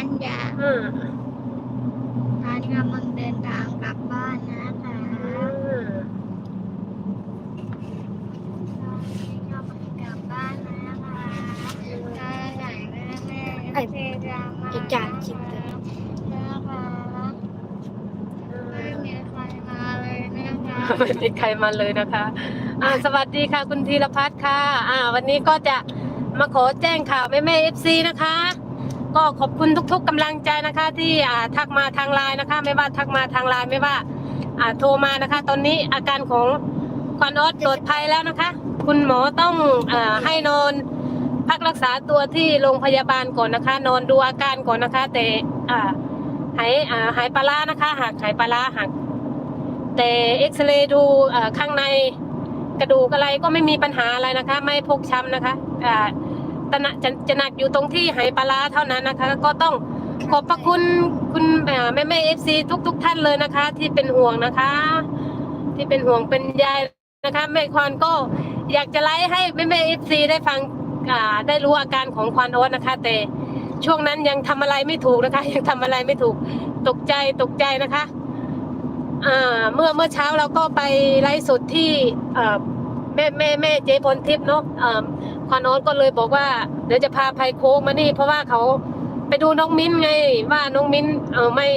ปัญญาอืมตอนนี้กำลังเดินทางกลับบ้านนะคะอืมตอนนี้กำลังกลับบ้านนะคะตอนไหนแม่แม่เจจะมาอีกจานสิบเลยนะคะไม่มีใครมาเลยนะคะไม่มีใครมาเลยนะคะ อ่าสวัสดีค่ะคุณธีรพัฒน์ค่ะ อ่า วันนี้ก็จะมาขอแจ้งข่าวแม่แม่เอฟซีนะคะ ก็ขอบคุณทุก ๆกำลังใจนะคะ ที่อ่าทักมาทางไลน์นะคะ ไม่ว่าทักมาทางไลน์ไม่ว่าอ่าโทรมานะคะ ตอนนี้อาการของควันออสปลอดภัยแล้วนะคะ คุณหมอต้องอ่าให้นอน พักรักษาตัวที่โรงพยาบาลก่อนนะคะ นอนดูอาการก่อนนะคะ แต่อ่าหายอ่าหายปลาร้านะคะ หากหายปลาร้าหักแต่เอ็กซเรย์ดูอ่าข้างในกระดูกอะไรก็ไม่มีปัญหาอะไรนะคะ ไม่พกช้ำนะคะอ่า ตะหนักจะจะหนักอยู่ตรงที่ไหปลาร้าเท่านั้นนะคะ ก็ต้องขอบพระคุณคุณอ่าแม่แม่เอฟซีทุกทุกๆท่านเลยนะคะ ที่เป็นห่วงนะคะ ที่เป็นห่วงเป็นใยนะคะแม่ควานก็อยากจะไลฟ์ให้แม่แม่เอฟซีได้ฟังอ่าได้รู้อาการของควานโอ๊ตนะคะ แต่ช่วงนั้นยังทำอะไรไม่ถูกนะคะ ยังทำอะไรไม่ถูกตกใจตกใจนะคะอ่าเมื่อเมื่อเช้าเราก็ไปไลฟ์สดที่เอ่อแม่แม่แม่เจพลทิพย์เนาะ เอ่อควานอ๊ตก็เลยบอกว่าเดี๋ยวจะพาภัยโค้งมานี่ เพราะว่าเขาไปดูน้องมิ้นไง ว่าน้องมิ้นเออไม่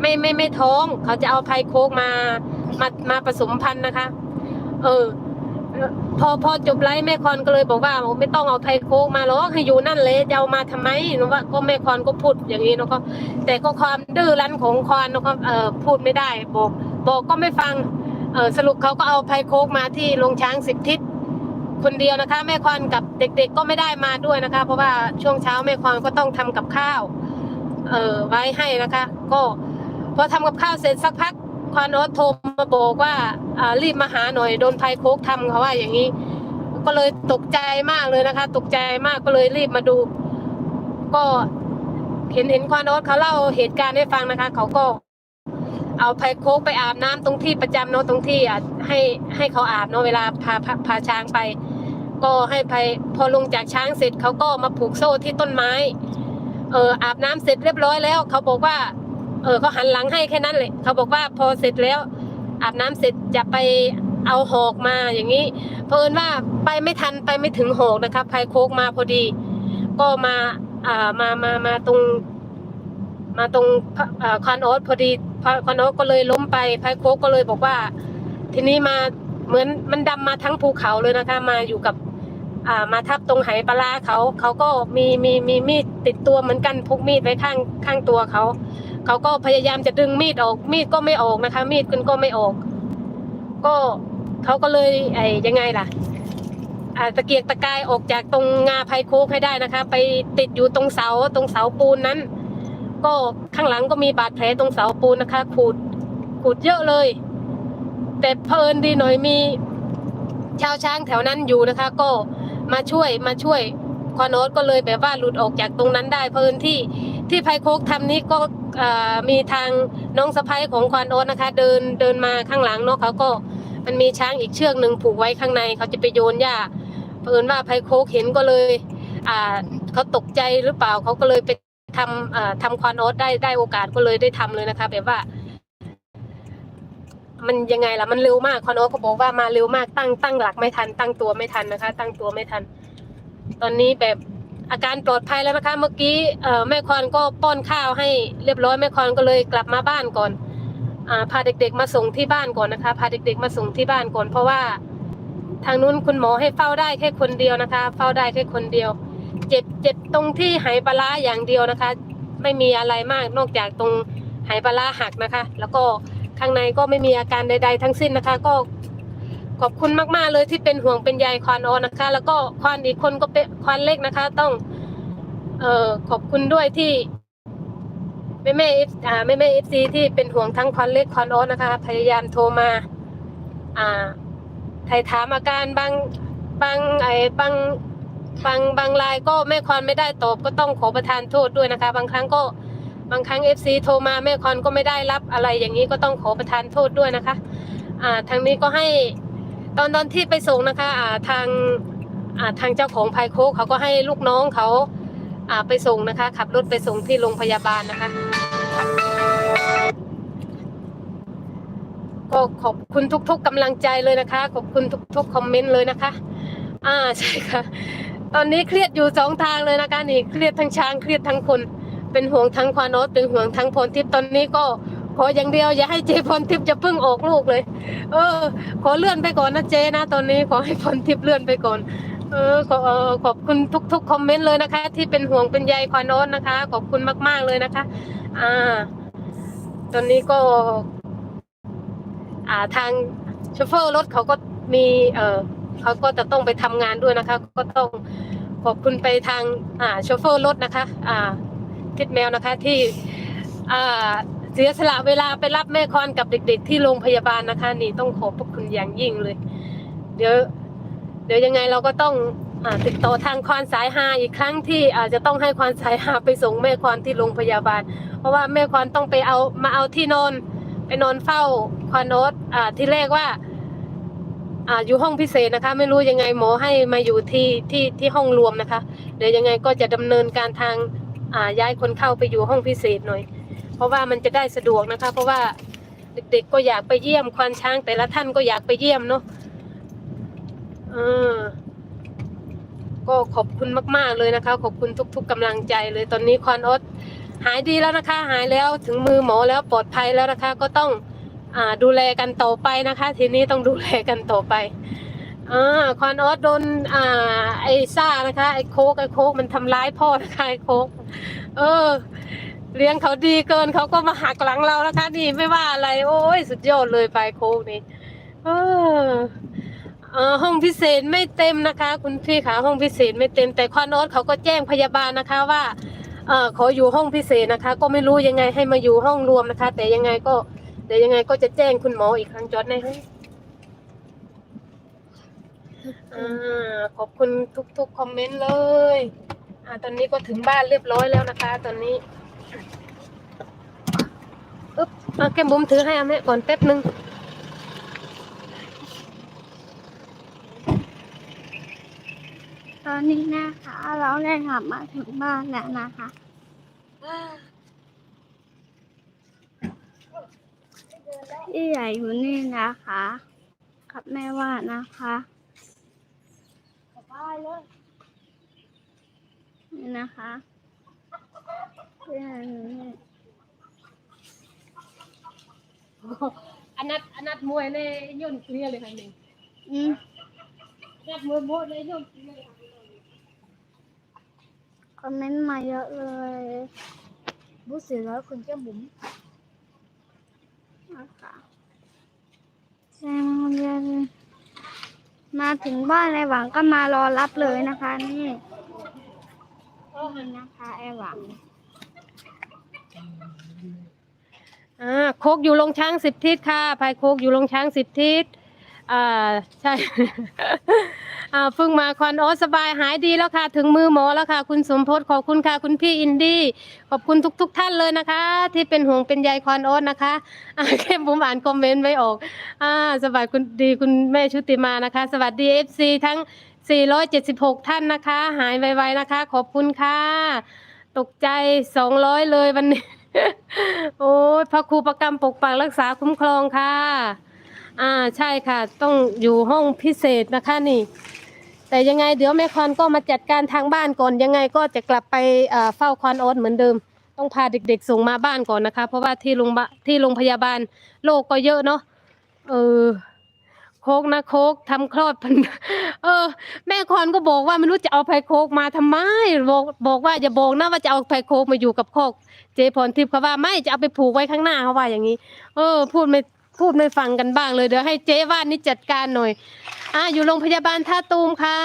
ไม่ไม่ไม่ท้อง เขาจะเอาภัยโค้งมามามาผสมพันธุ์นะคะ เออ พอพอจบไลฟ์แม่คอนก็เลยบอกว่าไม่ต้องเอาไทยโค้กมาหรอกให้อยู่นั่นเลยจะเอามาทำไมนูว่าก็แม่คอนก็พูดอย่างนี้นะก็แต่ก็ความดื้อรั้นของคอนเนาะก็เออพูดไม่ได้บอก บอกก็ไม่ฟังเออสรุปเขาก็เอาไทยโค้กมาที่โรงช้างสิบทิศ คนเดียวนะคะ แม่คอนกับเด็ก ๆ ก็ไม่ได้มาด้วยนะคะ เพราะว่าช่วงเช้าแม่คอนก็ต้องทำกับข้าว เออไว้ให้นะคะ ก็พอทำกับข้าวเสร็จสักพักควานโอตโทรมาบอกว่ารีบมาหาหน่อยโดนภัยโคกทำเขาว่าอย่างนี้ ก็เลยตกใจมากเลยนะคะ ตกใจมากก็เลยรีบมาดู ก็เห็นเห็นควานโอตเขาเล่าเหตุการณ์ให้ฟังนะคะ เขาก็ เอาภัยโคกไปอาบน้ำตรงที่ประจำเนาะตรงที่อะให้ให้เขาอาบเนาะเวลาพาพาพาช้างไป ก็ให้ภัยพอลงจากช้างเสร็จเขาก็มาผูกโซ่ที่ต้นไม้ เอออาบน้ำเสร็จเรียบร้อยแล้ว เขาบอกว่า เออเขาหันหลังให้แค่นั้นเลยเขาบอกว่าพอเสร็จแล้ว อาบน้ำเสร็จจะไปเอาหอกมาอย่างนี้เพอิญว่าไปไม่ทันไปไม่ถึงหอกนะคะภัยโคกมาพอดี ก็มาอ่ามามามาตรง มาตรงคอนโอสพอดีคอนโอสก็เลยล้มไปภัยโคกก็เลยบอกว่า ทีนี้มาเหมือนมันดำมาทั้งภูเขาเลยนะคะ มาอยู่กับมาทับตรงไหปลาร้าเขาเขาก็มีมีมีมีดติดตัวเหมือนกันพกมีดไว้ข้างข้างตัวเขาเขาก็พยายามจะดึงมีดออก มีดก็ไม่ออกนะคะ มีดกันก็ไม่ออก ก็เขาก็เลยไอ้ยังไงล่ะตะเกียกตะกายออกจากตรงงาไพโคกให้ได้นะคะ ไปติดอยู่ตรงเสาตรงเสาปูนนั้น ก็ข้างหลังก็มีบาดแผลตรงเสาปูนนะคะขูดขูดเยอะเลย แต่เพลินดีหน่อยมีชาวช้างแถวนั้นอยู่นะคะ ก็มาช่วยมาช่วยควานโนตก็เลยแบบว่าหลุดออกจากตรงนั้นได้เพลินที่ที่ไพโคกทำนี้ก็มีทางน้องสะพ้ยของควานโอ๊ตนะคะ เดินเดินมาข้างหลังเนาะเขาก็มันมีช้างอีกเชือกหนึ่งผูกไว้ข้างในเขาจะไปโยนหญ้าเพลินว่าไพโคกเห็นก็เลย อ่าเขาตกใจหรือเปล่าเขาก็เลยไป ทำอ่าทำควานโอ๊ตได้ได้โอกาสก็เลยได้ทำเลยนะคะ แบบว่า มันยังไงล่ะมันเร็วมากควานโอ๊ตเขาบอกว่ามาเร็วมากตั้งตั้งหลักไม่ทัน ตั้งตัวไม่ทันนะคะ ตั้งตัวไม่ทัน ตอนนี้แบบอาการปลอดภัยแล้วนะคะ เมื่อกี้แม่คอนก็ป้อนข้าวให้เรียบร้อยแม่คอนก็เลยกลับมาบ้านก่อนอพาเด็กๆมาส่งที่บ้านก่อนนะคะ พาเด็กๆมาส่งที่บ้านก่อน เพราะว่าทางนู้นคุณหมอให้เฝ้าได้แค่คนเดียวนะคะ เฝ้าได้แค่คนเดียว เจ็บเจ็บตรงที่ไหปลาร้าอย่างเดียวนะคะ ไม่มีอะไรมากนอกจากตรงไหปลาร้าหักนะคะ แล้วก็ข้างในก็ไม่มีอาการใด ๆ ทั้งสิ้นนะคะ ก็ขอบคุณมากๆเลยที่เป็นห่วงเป็นใยควานออนนะคะ แล้วก็ควานอีกคนก็เป็นควานเล็กนะคะ ต้อง เอ่อขอบคุณด้วยที่แม่แม่เอฟอ่าแม่แม่เอฟซีที่เป็นห่วงทั้งควานเล็กควานออนนะคะ พยายามโทรมา อ่าถ่ายถามอาการบางบางไอ้บาง บางบางรายก็แม่ควานไม่ได้ตอบก็ต้องขอประทานโทษด้วยนะคะ บางครั้งก็บางครั้งเอฟซีโทรมาแม่ควานก็ไม่ได้รับอะไรอย่างนี้ก็ต้องขอประทานโทษด้วยนะคะ อ่าทางนี้ก็ให้ตอนตอนที่ไปส่งนะคะอ่าทางอ่าทางเจ้าของไพโคกเขาก็ให้ลูกน้องเขาอ่าไปส่งนะคะ ขับรถไปส่งที่โรงพยาบาลนะคะ ก็ขอบคุณทุกๆกำลังใจเลยนะคะ ขอบคุณทุกๆคอมเมนต์เลยนะคะ อ่าใช่ค่ะ ตอนนี้เครียดอยู่สองทางเลยนะคะนี่เครียดทั้งช้างเครียดทั้งคน เป็นห่วงทั้งควานอสเป็นห่วงทั้งพรทิพย์ตอนนี้ก็ขออย่างเดียวอย่าให้เจพรทิพย์จะเพิ่งออกลูกเลย เออ ขอเลื่อนไปก่อนนะเจนะ ตอนนี้ขอให้พรทิพย์เลื่อนไปก่อน เออขออขอบคุณทุกๆคอมเมนต์เลยนะคะ ที่เป็นห่วงเป็นใยควานอสนะคะ ขอบคุณมากๆเลยนะคะ อ่า ตอนนี้ก็ อ่าทางโชเฟอร์รถเขาก็มี เออเขาก็จะต้องไปทำงานด้วยนะคะ ก็ต้อง ขอบคุณไปทางอ่าโชเฟอร์รถนะคะ อ่าทิดแมวนะคะที่อ่าเสียสละเวลาไปรับแม่คอนกับเด็ก ๆ ที่โรงพยาบาลนะคะ นี่ต้องขอบพระคุณอย่างยิ่งเลย เดี๋ยวเดี๋ยวยังไงเราก็ต้องอติดต่อทางควานสายฮาอีกครั้งที่อาจจะต้องให้ควานสายฮาไปส่งแม่ควานที่โรงพยาบาล เพราะว่าแม่ควานต้องไปเอามาเอาที่นอน ไปนอนเฝ้าควานโนตที่แรกว่า อ่าอยู่ห้องพิเศษนะคะ ไม่รู้ยังไงหมอให้มาอยู่ที่ที่ที่ห้องรวมนะคะ เดี๋ยวยังไงก็จะดำเนินการทางอ่าย้ายคนเข้าไปอยู่ห้องพิเศษหน่อย เพราะว่ามันจะได้สะดวกนะคะ เพราะว่าเด็กๆก็อยากไปเยี่ยมควานช้าง แต่ละท่านก็อยากไปเยี่ยมเนาะเออก็ขอบคุณมากๆเลยนะคะ ขอบคุณทุก ๆกำลังใจเลยตอนนี้ควานออสหายดีแล้วนะคะ หายแล้วถึงมือหมอแล้วปลอดภัยแล้วนะคะ ก็ต้อง ดูแลกันต่อไปนะคะ ทีนี้ต้องดูแลกันต่อไปอ่าควานออสโดนอ่าไอซ่านะคะ ไอโคกไอโคกมันทำร้ายพ่อนะคะไอโคกเออ เลี้ยงเขาดีเกินเขาก็มาหักหลังเรานะคะ นี่ไม่ว่าอะไร โอ้ยสุดยอดเลยไปโคกนี่เออห้องพิเศษไม่เต็มนะคะ คุณพี่คะห้องพิเศษไม่เต็มแต่ควานอสเขาก็แจ้งพยาบาลนะคะว่าเออขออยู่ห้องพิเศษนะคะ ก็ไม่รู้ยังไงให้มาอยู่ห้องรวมนะคะ แต่ยังไงก็ เดี๋ยวยังไงก็จะแจ้งคุณหมออีกครั้งจอดนะฮะอ่าขอบคุณทุกๆคอมเมนต์เลย อ่า ตอนนี้ก็ถึงบ้านเรียบร้อยแล้วนะคะ ตอนนี้อึ๊บเอาแก้มบุ๋มถือให้อาแม่ก่อนแป๊บนึงตอนนี้นะคะ เราได้กลับมาถึงบ้านแล้วนะคะ พี่ใหญ่อยู่นี่นะคะกับแม่ว่านะคะนี่นะคะพี่ใหญ่อยู่นี่อันนัดอันนัดมวยในย่นเคลียร์เลยค่ะนี่อืมนัดมวยโบดในย่นเคลียร์เลยค่ะคอมเมนต์มาเยอะเลย บูสีแล้วคุณแก้มบุ๋ม นะคะแซงเรียนมาถึงบ้านไอหวังก็มารอรับเลยนะคะนี่นี่นะคะไอหวังอ่าโคกอยู่ลงช้างสิบทิศค่ะภายโคกอยู่ลงช้างสิบทิศ อ่าใช่ อ่าเพิ่งมาคอนโอสบายหายดีแล้วค่ะ ถึงมือหมอแล้วค่ะ คุณสมพศขอบคุณค่ะ คุณพี่อินดี้ขอบคุณทุกๆท่านเลยนะคะ ที่เป็นห่วงเป็นใยคอนโอสนะคะอ่าแค่ผมอ่านคอมเมนต์ไม่ออกอ่าสวัสดีคุณดีคุณแม่ชุติมานะคะ สวัสดีเอฟซีทั้ง 476 ท่านนะคะ หายไวๆนะคะ ขอบคุณค่ะ ตกใจ 200 เลยวันนี้ โอ้ยพระครูประกรรมปกปักรักษาคุ้มครองค่ะ อ่าใช่ค่ะ ต้องอยู่ห้องพิเศษนะคะนี่ แต่ยังไงเดี๋ยวแม่คอนก็มาจัดการทางบ้านก่อน ยังไงก็จะกลับไปเอ่อเฝ้าคอนโออสเหมือนเดิม ต้องพาเด็กๆส่งมาบ้านก่อนนะคะ เพราะว่าที่โรงพยาบาลที่โรงพยาบาลโรคก็เยอะเนาะเออโคกนะโคกทำคลอดพันเออ แม่คอนก็บอกว่าไม่รู้จะเอาไผ่โคกมาทำไมบอกบอกว่าอย่าบอกนะว่าจะเอาไผ่โคกมาอยู่กับโคกเจพรทิพย์เขาว่าไม่จะเอาไปผูกไว้ข้างหน้าเขาว่าอย่างนี้ เออ พูดไม่ พูดไม่ฟังกันบ้างเลยเดี๋ยวให้เจ๊ว่านนี่จัดการหน่อย อ่าอยู่โรงพยาบาลท่าตูมค่ะ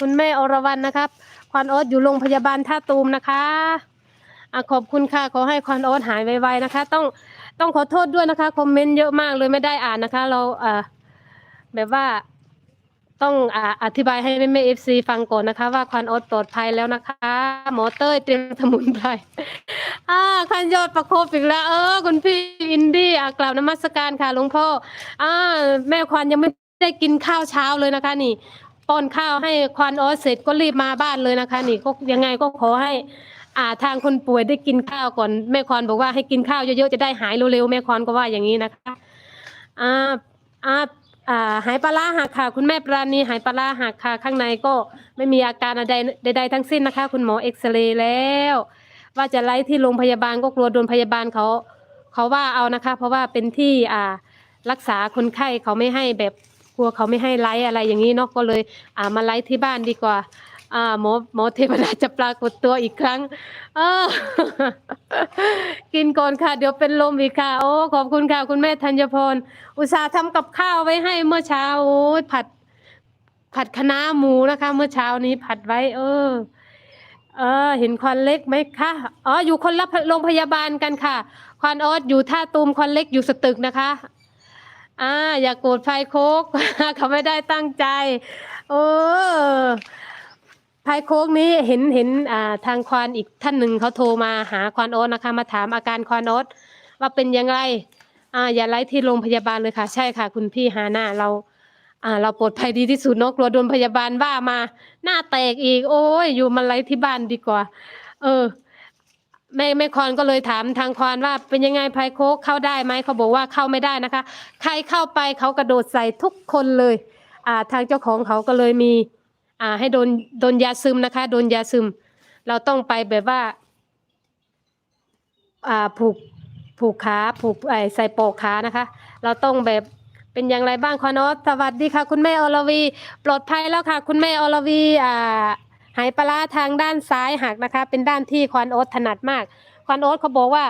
คุณแม่อรวรรณนะครับ ควานออสอยู่โรงพยาบาลท่าตูมนะคะอะขอบคุณค่ะขอให้ควานออสหายไวๆนะคะ ต้องต้องขอโทษด้วยนะคะคอมเมนต์เยอะมากเลยไม่ได้อ่านนะคะ เราเอ่อแบบว่า ต้องออธิบายให้แม่เอฟซีฟังก่อนนะคะ ว่าควานอ๊ตปลอดภัยแล้วนะคะ หมอเต้ยเตรียมสมุนไพรอ่าคันยอดประโคบอีกแล้ว เออคุณพี่อินดี้อะกล่าวนมัสการค่ะหลวงพ่ออ่าแม่ควานยังไม่ได้กินข้าวเช้าเลยนะคะ นี่ป้อนข้าวให้ควานออสเสร็จก็รีบมาบ้านเลยนะคะ นี่ก็ยังไงก็ขอให้อ่าทางคนป่วยได้กินข้าวก่อนแม่ควานบอกว่าให้กินข้าวเยอะๆจะได้หายเร็วๆแม่ควานก็ว่าอย่างนี้นะคะอ่าอ่า อ่าหายปลาร้าหักค่ะ คุณแม่ปราณีหายปลาร้าหักค่ะ ข้างในก็ไม่มีอาการอะไรใดๆทั้งสิ้นนะคะ คุณหมอเอ็กซเรย์แล้ว ว่าจะไล่ที่โรงพยาบาลก็กลัวโดนพยาบาลเขาเขาว่าเอานะคะ เพราะว่าเป็นที่อ่ารักษาคนไข้เขาไม่ให้แบบกลัวเขาไม่ให้ไล่อะไรอย่างนี้เนาะก็เลยอ่ามาไล่ที่บ้านดีกว่า อ่าหมอหมอเทวดาจะปรากฏตัวอีกครั้งเออกินก่อนค่ะ เดี๋ยวเป็นลมอีกค่ะ โอ้ขอบคุณค่ะ คุณแม่ธัญพร อุตส่าห์ทำกับข้าวไว้ให้เมื่อเช้าโอ้ยผัด ผัดคะน้าหมูนะคะ เมื่อเช้านี้ผัดไว้ เออ เออ เห็นควันเล็กไหมคะอ๋ออยู่คนละโรงพยาบาลกันค่ะ ควันออสอยู่ท่าตูมควันเล็กอยู่สตึกนะคะอ่าอย่ากโกรธไฟโคกเขาไม่ได้ตั้งใจ โอ้ ไฟโคกนี้เห็นเห็นอ่าทางควานอีกท่านหนึ่งเขาโทรมาหาควานโอ๊ตนะคะ มาถามอาการควานโอ๊ตว่าเป็นยังไงอ่าอย่าไล่ที่โรงพยาบาลเลยค่ะ ใช่ค่ะ คุณพี่ฮาน่าเรา อ่า เราปลอดภัยดีที่สุดเนาะกลัวโดนพยาบาลว่ามาหน้าแตกอีก โอ้ยอยู่มาไล่ที่บ้านดีกว่า เออ แม่แม่คอนก็เลยถามทางควานว่าเป็นยังไงไพโค้กเข้าได้ไหมเขาบอกว่าเข้าไม่ได้นะคะ ใครเข้าไปเขากระโดดใส่ทุกคนเลย อ่า ทางเจ้าของเขาก็เลยมี อ่า ให้โดนโดนยาซึมนะคะ โดนยาซึม เราต้องไปแบบว่า อ่าผูกผูกขาผูกไอใส่โปกขานะคะ เราต้องแบบเป็นอย่างไรบ้างคะเนาะสวัสดีค่ะ คุณแม่อรวี ปลอดภัยแล้วค่ะ คุณแม่อรวีอ่าหายปลาทางด้านซ้ายหักนะคะ เป็นด้านที่ควานโอ๊ตถนัดมากควานโอ๊ตเขาบอกว่า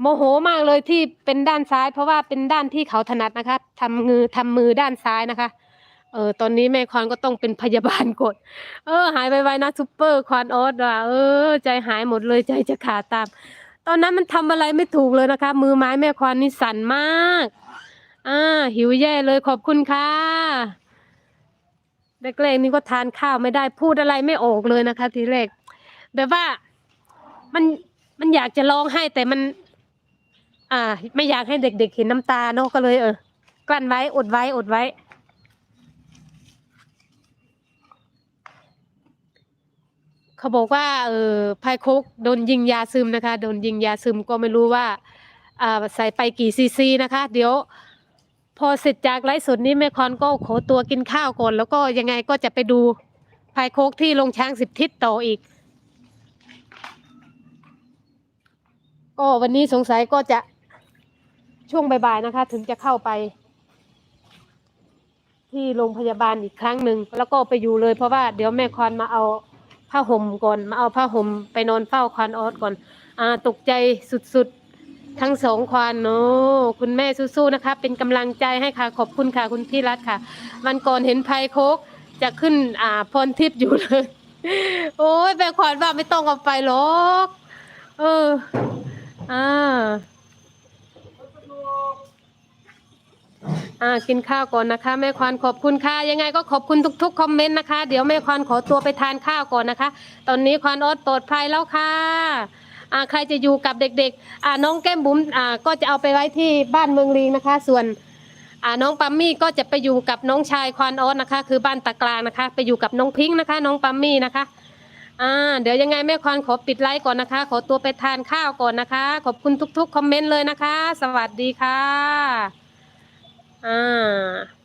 โมโหมากเลยที่เป็นด้านซ้าย เพราะว่าเป็นด้านที่เขาถนัดนะคะทำมือทำมือด้านซ้ายนะคะ เออตอนนี้แม่ควานก็ต้องเป็นพยาบาลกด เออ หายไปไวๆนะซูเปอร์ควานโอ๊ตว่ะเออ ใจหายหมดเลยใจจะขาดตาม ตอนนั้นมันทำอะไรไม่ถูกเลยนะคะ มือไม้แม่ควานนี่สั่นมาก อ่า หิวแย่เลยขอบคุณค่ะแรกๆนี่ก็ทานข้าวไม่ได้พูดอะไรไม่ออกเลยนะคะ ทีแรกแบบว่ามันมันอยากจะร้องไห้แต่มัน อ่า ไม่อยากให้เด็กๆเห็นน้ำตาเนาะก็เลยเออกลั้นไว้อดไว้อดไว้ เขาบอกว่าเออพายโคกโดนยิงยาซึมนะคะโดนยิงยาซึมก็ไม่รู้ว่าอ่าใส่ไปกี่ซีซีนะคะ เดี๋ยว พอเสร็จจากไลฟ์สดนี้แม่คอนก็ขอตัวกินข้าวก่อน แล้วก็ยังไงก็จะไปดูพายโคกที่ลงช้างสิบทิศต่ออีกก็วันนี้สงสัยก็จะช่วงบ่ายๆนะคะ ถึงจะเข้าไป ที่โรงพยาบาลอีกครั้งหนึ่งแล้วก็ไปอยู่เลยเพราะว่าเดี๋ยวแม่คอนมาเอา ผ้าห่มก่อนมาเอาผ้าห่มไปนอนเฝ้าควานออสก่อน อ่าตกใจสุดๆ ทั้งสองควานเนาะคุณแม่สู้ๆนะคะเป็นกำลังใจให้ค่ะขอบคุณค่ะคุณพี่รัฐค่ะ วันก่อนเห็นไพโคกจะขึ้นอ่าพรทิพย์อยู่เลย โอ้ยแม่ควานว่าไม่ต้องเอาไปหรอก เออ อ่า อ่ากินข้าวก่อนนะคะ แม่ควานขอบคุณค่ะยังไงก็ขอบคุณทุกๆคอมเมนต์นะคะ เดี๋ยวแม่ควานขอตัวไปทานข้าวก่อนนะคะ ตอนนี้ควานออดปลอดภัยแล้วค่ะอ่าใครจะอยู่กับเด็กๆอ่าน้องแก้มบุ๋มอ่าก็จะเอาไปไว้ที่บ้านเมืองลีนะคะ ส่วนอ่าน้องปัมมี่ก็จะไปอยู่กับน้องชายควานออสนะคะ คือบ้านตะกลางนะคะ ไปอยู่กับน้องพิงค์นะคะ น้องปัมมี่นะคะอ่าเดี๋ยวยังไงแม่ควานขอปิดไลฟ์ก่อนนะคะ ขอตัวไปทานข้าวก่อนนะคะ ขอบคุณทุกๆคอมเมนต์เลยนะคะ สวัสดีค่ะ อ่า